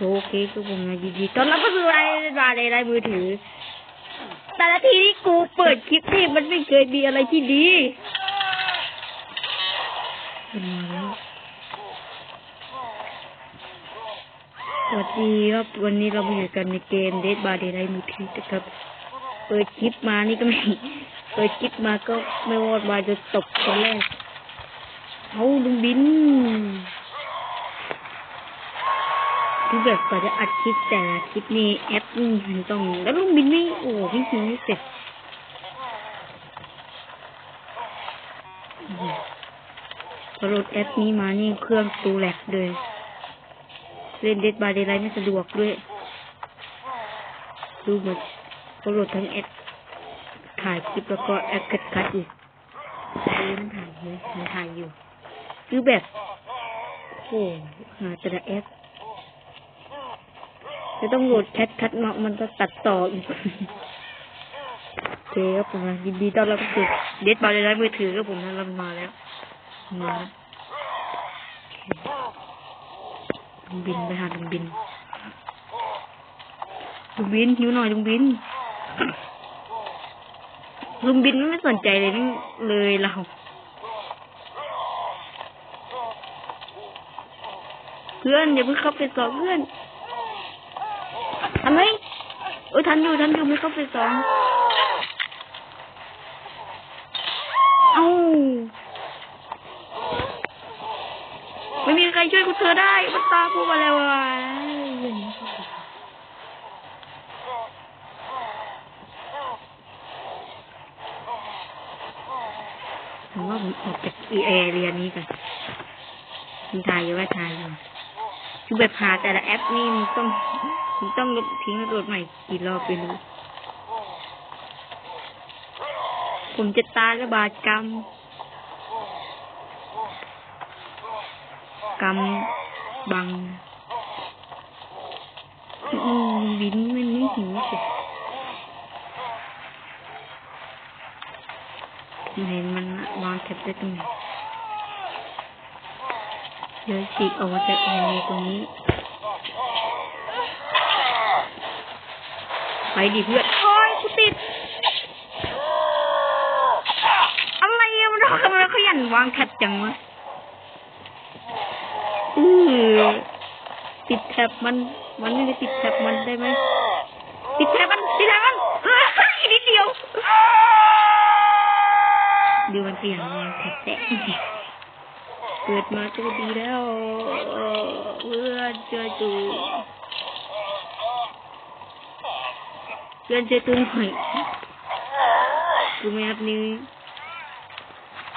โอเคก็ผมนะดีตอนรับก็คืออไรมาในไลน์มือถือ แต่ละทีที่กูเปิดคลิปนี่มันไม่เคยมีอะไรที่ดีมันมาแล้วสวัสดีครับวันนี้เรามาอยู่กันในเกมเด d บาร์เดย์ไลน์มือถือนะครับเปิดคลิปมานี่ก็ไม่เปิดคลิปมาก็ไม่วอดวายจะตกคนแรกเอาลุงบิน แบบกว่าจะอัดคลิปแต่ละคลิปนี่แอปนี่มันต้องแล้วลุงบินไม่โอ้พี่คิงไม่เสร็จพอโหลดแอปนี้มานี่เครื่องตูแหลกเลยเล่นเดดบายเดย์ไลไม่สะดวกด้วยดูเหมือนพอโหลดทั้งแอปถ่ายคลิปแล้วก็แอปกัดคัดอีกเอ้ยมันถ่ายเลยมันถ่ายอยู่ คือแบบโอ้หาแต่ละแอป จะต้องโหลดแคทคัดมามันก็ตัดต่ออีกโอเคครับผมนะยินดีต้อนรับเข้าสู่เดดบาร์ในร้านมือถือครับผมนะเรามาแล้วมาลุงบินไปหาลุงบินลุงบินหิวหน่อยลุงบินลุงบินไม่สนใจเลยเลยเราเพื่อนอย่าเพิ่งเข้าไปสอบเพื่อน ทันไหมเอ้ยทันอยู่ทันอยู่ไม่เข้าไปสองเอาไม่มีใครช่วยกูเธอได้มันตาพูดมาแล้วะผมว่าผมออกจากอีเอเรียนนี้กันมันถ่ายอยู่ว่าถ่ายอยู่คือแบบหาแต่ละแอปนี่มันต้อง ผมต้องลบทิ้งแล้วโหลดใหม่กี่รอบไปรู้ผมจะตายระบาดกรรม กรรมบังอืมบินมันไม่หิวสิเห็นมันวางแคปได้ตรงไหนเดี๋ยวฉีกออกมาจากแอร์ตรงนี้ ไปดิเพื่อนโอ้ยกูติด อะไรอะมันทำไมขยันวางขัดจังวะอือติดแท็บมัน มันไม่ได้ติดแท็บมันได้ไหมติดแท็บมันติดแท็บมันเฮ้ยนิดเดียวดูมันเปลี่ยนวางแท็บแตะเกิดมาจะดีแล้วเพื่อนเจอจู เพื่อน